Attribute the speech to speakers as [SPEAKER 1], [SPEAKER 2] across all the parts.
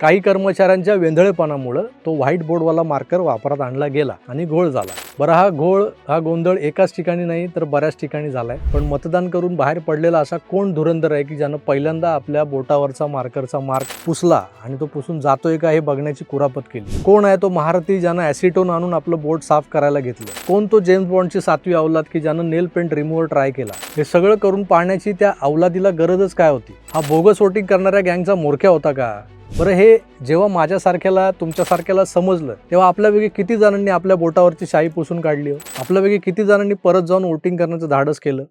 [SPEAKER 1] काही कर्मचाऱ्यांच्या वेंधळेपणामुळं तो व्हाईट बोर्डवाला मार्कर वापरात आणला गेला आणि घोळ झाला. बरं हा घोळ हा गोंधळ एकाच ठिकाणी नाही तर बऱ्याच ठिकाणी झालाय. पण मतदान करून बाहेर पडलेला असा कोण धुरंधर आहे की ज्यानं पहिल्यांदा आपल्या बोटावरचा मार्करचा मार्क पुसला आणि तो पुसून जातोय का हे बघण्याची कुरापत केली? कोण आहे तो महारथी ज्यानं ॲसिटोन आणून आपलं बोट साफ करायला घेतलं? कोण तो जेम्स बॉन्डची सातवी अवलाद की ज्यानं नेल पेंट रिमूव्हर ट्राय केला? हे सगळं करून पाहण्याची त्या अवलादीला गरजच काय होती? हा बोगस वोटिंग करणाऱ्या गँगचा मोरख्या होता का? बरं हे जेव्हा माझ्यासारख्याला तुमच्यासारख्याला समजलं तेव्हा आपल्यापैकी किती जणांनी आपल्या बोटावरची शाई पुसून काढली हो? आपल्यापैकी किती जणांनी परत जाऊन वोटिंग करण्याचं धाडस केलं?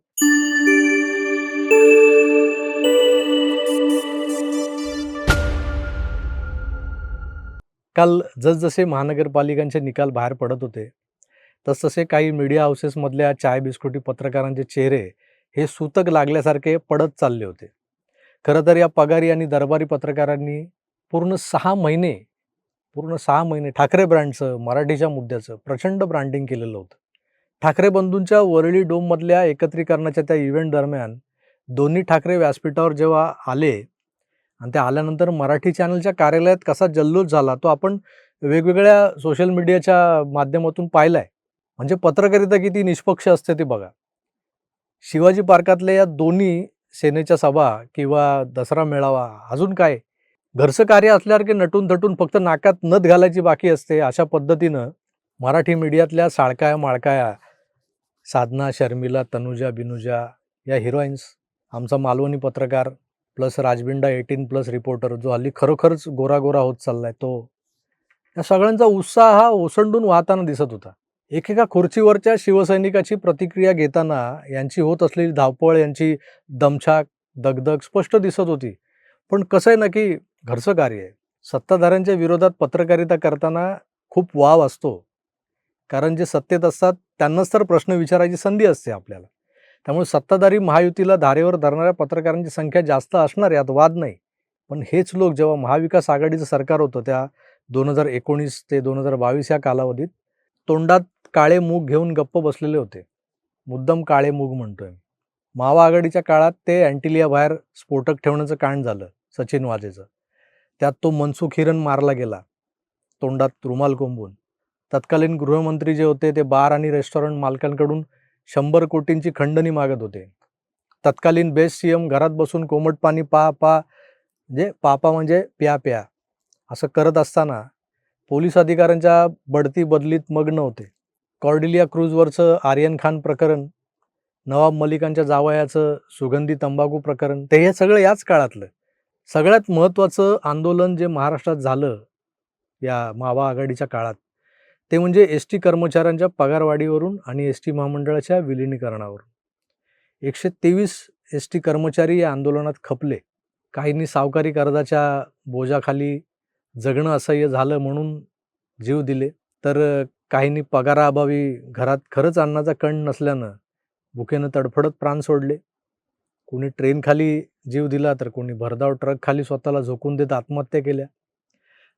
[SPEAKER 1] काल जसजसे महानगरपालिकांचे निकाल बाहेर पडत होते तसतसे काही मीडिया हाऊसेसमधल्या चाय बिस्कुटी पत्रकारांचे चेहरे हे सूतक लागल्यासारखे पडत चालले होते. खरं तर या पगारी आणि दरबारी पत्रकारांनी पूर्ण सहा महिने पूर्ण सहा महिने ठाकरे ब्रँडचं मराठीच्या मुद्द्याचं प्रचंड ब्रँडिंग केलेलं होतं. ठाकरे बंधूंच्या वरळी डोममधल्या एकत्रीकरणाच्या त्या इव्हेंट दरम्यान दोन्ही ठाकरे व्यासपीठावर जेव्हा आले आणि ते आल्यानंतर मराठी चॅनलच्या कार्यालयात कसा जल्लोष झाला तो आपण वेगवेगळ्या सोशल मीडियाच्या माध्यमातून पाहिला आहे म्हणजे पत्रकारिता किती निष्पक्ष असते ते बघा. शिवाजी पार्कातल्या या दोन्ही सेनेच्या सभा किंवा दसरा मेळावा अजून काय घरचं कार्य असल्यासारखे नटून थटून फक्त नाकात नथ घालायची बाकी असते अशा पद्धतीनं मराठी मीडियातल्या साळकाया माळकाया साधना शर्मिला तनुजा बिनुजा या हिरोईन्स आमचा मालवणी पत्रकार प्लस राजबिंडा एटीन प्लस रिपोर्टर जो हल्ली खरोखरच गोरा गोरा होत चाललाय तो या सगळ्यांचा उत्साह हा ओसंडून वाहताना दिसत होता. एकेका खुर्चीवरच्या शिवसैनिकाची प्रतिक्रिया घेताना यांची होत असलेली धावपळ यांची दमछाक दगदग स्पष्ट दिसत होती. पण कसं आहे ना की घरचं कार्य आहे. सत्ताधाऱ्यांच्या विरोधात पत्रकारिता करताना खूप वाव असतो. कारण जे सत्तेत असतात त्यांनाच तर प्रश्न विचारायची संधी असते आपल्याला. त्यामुळे सत्ताधारी महायुतीला धारेवर धरणाऱ्या पत्रकारांची संख्या जास्त असणार यात वाद नाही. पण हेच लोक जेव्हा महाविकास आघाडीचं सरकार होतं त्या दोन हजार एकोणीस ते दोन हजार बावीस या कालावधीत तोंडात काळे मूग घेऊन गप्प बसलेले होते. मुद्दम काळे मूग म्हणतोय. मावा आघाडीच्या काळात ते अँटिलिया बाहेर स्फोटक ठेवण्याचं कांड झालं सचिन वाजेचं त्यात तो मनसुख हिरन मारला गेला. तोंडात रुमाल कोंबून. तत्कालीन गृहमंत्री जे होते ते बार आणि रेस्टॉरंट मालकांकडून शंभर कोटींची खंडणी मागत होते. तत्कालीन बेस्ट सी एम घरात बसून कोमट पाणी पा पा म्हणजे पापा म्हणजे प्या प्या असं करत असताना पोलीस अधिकाऱ्यांच्या बढती बदलीत मग्न होते कॉर्डिलिया क्रूजवरचं आर्यन खान प्रकरण नवाब मलिकांच्या जावयाचं सुगंधी तंबाखू प्रकरण ते हे सगळं याच काळातलं. सगळ्यात महत्त्वाचं आंदोलन जे महाराष्ट्रात झालं या मावा आघाडीच्या काळात ते म्हणजे एस टी कर्मचाऱ्यांच्या पगारवाढीवरून आणि एस टी महामंडळाच्या विलिनीकरणावरून. एकशे तेवीस एस टी कर्मचारी या आंदोलनात खपले. काहींनी सावकारी कर्जाच्या बोजाखाली जगणं असह्य झालं म्हणून जीव दिले. तर काहींनी पगाराअभावी घरात खरंच अन्नाचा कण नसल्यानं भुकेनं तडफडत प्राण सोडले. कोणी ट्रेनखाली जीव दिला तर कोणी भरधाव ट्रक खाली स्वतःला झोकून देत आत्महत्या केल्या.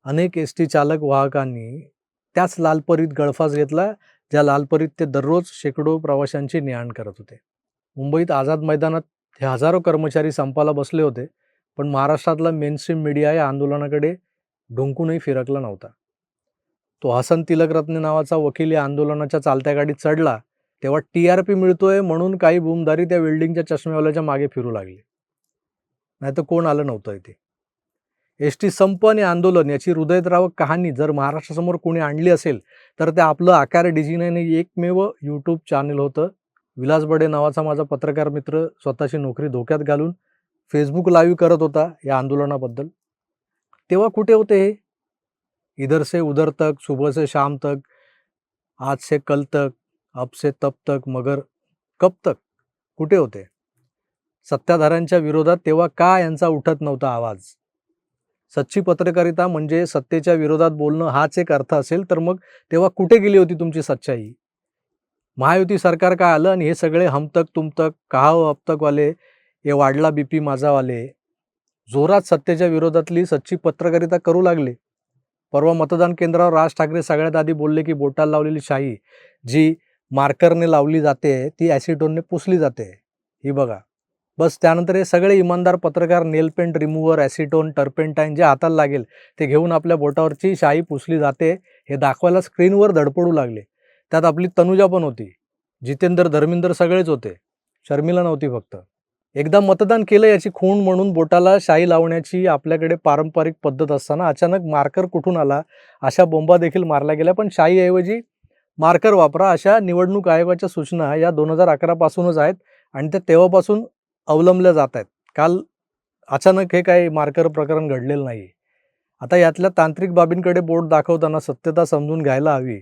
[SPEAKER 1] अनेक एस टी चालक वाहकांनी त्याच लालपरीत गळफास घेतला ज्या लालपरीत ते दररोज शेकडो प्रवाशांची ने आण करत होते. मुंबईत आझाद मैदानात हे हजारो कर्मचारी संपाला बसले होते पण महाराष्ट्रातला मेनस्ट्रीम मीडिया या आंदोलनाकडे ढुंकूनही फिरकला नव्हता. तो हसन तिलकरत्ने नावाचा वकील या आंदोलनाच्या चालत्या गाडीत चढला तेव्हा टी आर पी मिळतोय म्हणून काही बुमदारी त्या बिल्डिंगच्या चष्मेवाल्याच्या मागे फिरू लागले. नाही तर कोण आलं नव्हतं इथे. एस टी संप आणि आंदोलन याची हृदयद्रावक कहाणी जर महाराष्ट्रासमोर कोणी आणली असेल तर ते आपलं आकार डिजिनाने एकमेव यूट्यूब चॅनल होतं. विलास बडे नावाचा माझा पत्रकार मित्र स्वतःची नोकरी धोक्यात घालून फेसबुक लाईव्ह करत होता या आंदोलनाबद्दल. तेव्हा कुठे होते हे? इधर से उधर तक सुबह से शाम तक आज से कल तक आपसे से तब तक मगर कब तक? कुठे होते? सत्ताधाऱ्यांच्या विरोधात तेव्हा का यांचा उठत नव्हता आवाज? सच्ची पत्रकारिता म्हणजे सत्तेच्या विरोधात बोलणं हाच एक अर्थ असेल तर मग तेव्हा कुठे गेली होती तुमची सच्चाई? महायुती सरकार काय आलं आणि हे सगळे हमतक तुमतक कहाव अपतकवाले हे वाढला बीपी माझावाले जोरात सत्तेच्या विरोधातली सच्ची पत्रकारिता करू लागले? परवा मतदान केंद्रावर राज ठाकरे सगळ्यात आधी बोलले की बोटाला लावलेली शाही जी मार्करने लावली जाते ती ॲसिटोनने पुसली जाते. ही बघा. बस त्यानंतर हे सगळे इमानदार पत्रकार nail paint remover acetone turpentine जे हाताला लागेल ते घेऊन आपल्या बोटावरची शाई पुसली जाते. हे दाखवायला स्क्रीनवर धडपडू लागले. त्यात आपली तनुजा पण होती. जितेंद्र धर्मेंद्र सगळेच होते. शर्मिला नव्हती फक्त. एकदा मतदान केलं याची खूण म्हणून बोटाला शाई लावण्याची आपल्याकडे पारंपरिक पद्धत असताना अचानक मार्कर कुठून आला? अशा बोंबा देखील मारल्या गेल्या पण शाईऐवजी मार्कर वापरा. अशा निवडणूक आयोगाच्या सूचना या दोन हजार अकरापासूनच आहेत आणि त्या तेव्हापासून अवलंबल्या जात आहेत. काल अचानक हे काही मार्कर प्रकरण घडलेलं नाही आता यातल्या तांत्रिक बाबींकडे बोट दाखवताना सत्यता समजून घ्यायला हवी.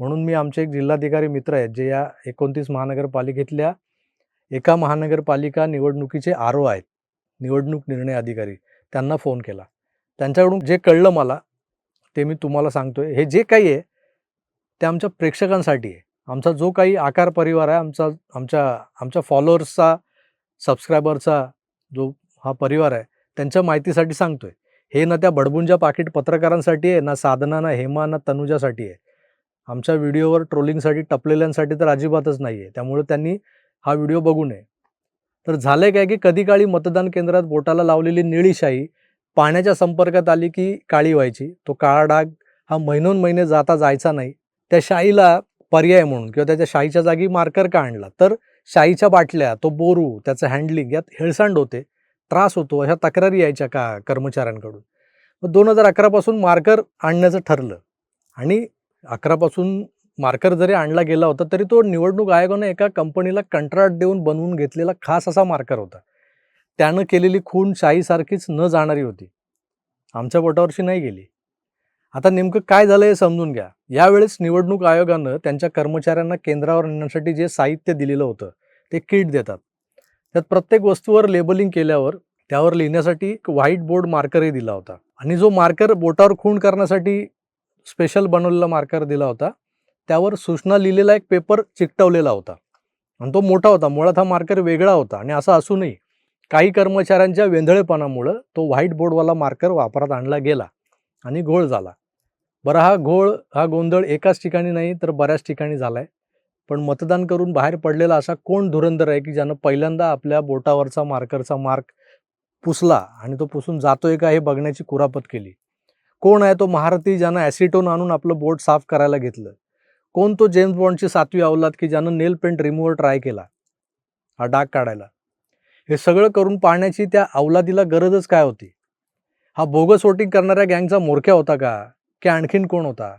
[SPEAKER 1] म्हणून मी आमचे एक जिल्हाधिकारी मित्र आहेत जे या एकोणतीस महानगरपालिकेतल्या एका महानगरपालिका निवडणुकीचे आरो आहेत. निवडणूक निर्णय अधिकारी. त्यांना फोन केला. त्यांच्याकडून जे कळलं मला ते मी तुम्हाला सांगतोय. हे जे काही आहे ते आमच्या प्रेक्षकांसाठी आहे. आमचा जो काही आकार परिवार आहे आमचा आमच्या आमच्या फॉलोअर्सचा सबस्क्रायबरचा जो हा परिवार आहे त्यांच्या माहितीसाठी सांगतोय. हे ना त्या बडबुंजा पाकिट पत्रकारांसाठी आहे ना साधना ना हेमा ना तनुजासाठी आहे. आमच्या व्हिडिओवर ट्रोलिंगसाठी टपलेल्यांसाठी तर अजिबातच नाही आहे. त्यामुळे त्यांनी हा व्हिडिओ बघू नये. तर झालंय काय की कधी काळी मतदान केंद्रात बोटाला लावलेली निळी पाण्याच्या संपर्कात आली की काळी व्हायची. तो काळा डाग हा महिनोन महिने जाता जायचा नाही. त्या शाईला पर्याय म्हणून किंवा त्याच्या शाईच्या जागी मार्कर का आणला? तर शाईच्या बाटल्या तो बोरू त्याचं हँडलिंग यात हेळसांड होते त्रास होतो अशा तक्रारी यायच्या का कर्मचाऱ्यांकडून? मग दोन हजार अकरापासून मार्कर आणण्याचं ठरलं. आणि अकरापासून मार्कर जरी आणला गेला होता तरी तो निवडणूक आयोगानं एका कंपनीला कंत्राट देऊन बनवून घेतलेला खास असा मार्कर होता. त्यानं केलेली खून शाहीसारखीच न जाणारी होती. आमच्या बोटावरशी नाही गेली. आता नेमकं काय झालं हे समजून घ्या. यावेळेस निवडणूक आयोगानं त्यांच्या कर्मचाऱ्यांना केंद्रावर नेण्यासाठी जे साहित्य दिलेलं होतं ते किट देतात. त्यात प्रत्येक वस्तूवर लेबलिंग केल्यावर त्यावर लिहिण्यासाठी एक व्हाईट बोर्ड मार्करही दिला होता. आणि जो मार्कर बोटावर खूण करण्यासाठी स्पेशल बनवलेला मार्कर दिला होता त्यावर सूचना लिहिलेला एक पेपर चिकटवलेला होता. आणि तो मोठा होता मुळात हा मार्कर वेगळा होता आणि असं असूनही काही कर्मचाऱ्यांच्या वेंधळेपणामुळं तो व्हाईट बोर्डवाला मार्कर वापरात आणला गेला आणि घोळ झाला. बरं हा घोळ हा गोंधळ एकाच ठिकाणी नाही तर बऱ्याच ठिकाणी झाला आहे पण मतदान करून बाहेर पडलेला असा कोण धुरंधर आहे की ज्यानं पहिल्यांदा आपल्या बोटावरचा मार्करचा मार्क पुसला आणि तो पुसून जातोय का हे बघण्याची कुरापत केली? कोण आहे तो महारथी ज्यानं ॲसिटोन आणून आपलं बोट साफ करायला घेतलं? कोण तो जेम्स बॉन्डची सातवी अवलाद की ज्यानं नेल पेंट रिमूव्हर ट्राय केला? हा डाग काढायला. हे सगळं करून पाहण्याची त्या अवलादीला गरजच काय होती? हा बोगस वोटिंग करणाऱ्या गँगचा मोरक्या होता का? की आणखीन कोण होता?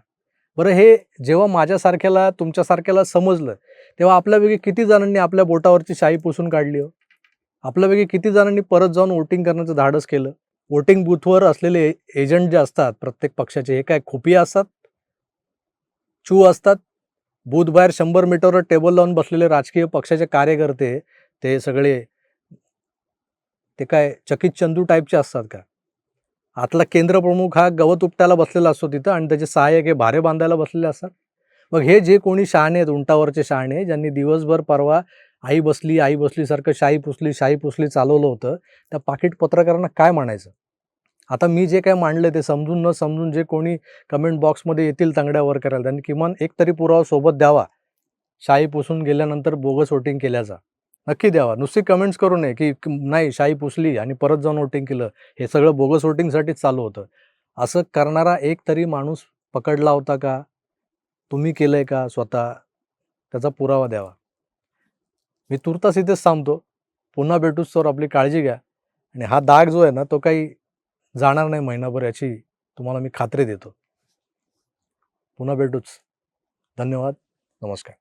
[SPEAKER 1] बरं हे जेव्हा माझ्यासारख्याला तुमच्यासारख्याला समजलं तेव्हा आपल्यापैकी किती जणांनी आपल्या बोटावरची शाई पुसून काढली हो? आपल्यापैकी किती जणांनी परत जाऊन वोटिंग करण्याचं धाडस केलं? वोटिंग बूथवर असलेले एजंट जे असतात प्रत्येक पक्षाचे हे काय खुपिया असतात? चू असतात? बूथ बाहेर शंभर मीटरवर टेबल लावून बसलेले राजकीय पक्षाचे कार्यकर्ते ते सगळे ते काय चकित चंदू टाईपचे असतात का? आतला केंद्र प्रमुख हा गवत उपटायला बसलेला असतो तिथं आणि त्याचे सहाय्यक हे भारे बांधायला बसलेले असतात. मग हे जे कोणी शहाणे आहेत उंटावरचे शहाणे ज्यांनी दिवसभर परवा आई बसली आई बसलीसारखं शाही पुसली शाही पुसली चालवलं होतं त्या पाकिट पत्रकारांना काय म्हणायचं? आता मी जे काय मांडलं ते समजून न समजून जे कोणी कमेंट बॉक्समध्ये येतील तांगड्यावर करायला त्यांनी किमान एक तरी पुरावा सोबत द्यावा. शाही पुसून गेल्यानंतर बोगस वोटिंग केल्याचा नक्की द्यावा. नुसती कमेंट्स करू नये की नाही शाही पुसली आणि परत जाऊन वोटिंग केलं. हे सगळं बोगस वोटिंगसाठीच चालू होतं. असं करणारा एक तरी माणूस पकडला होता का? तुम्ही केलंय का स्वतः? त्याचा पुरावा द्यावा. मी तुर्तास इथेच थांबतो. पुन्हा भेटूच तर आपली काळजी घ्या. आणि हा दाग जो आहे ना तो काही जाणार नाही महिनाभर याची तुम्हाला मी खात्री देतो. पुन्हा भेटूच धन्यवाद. नमस्कार.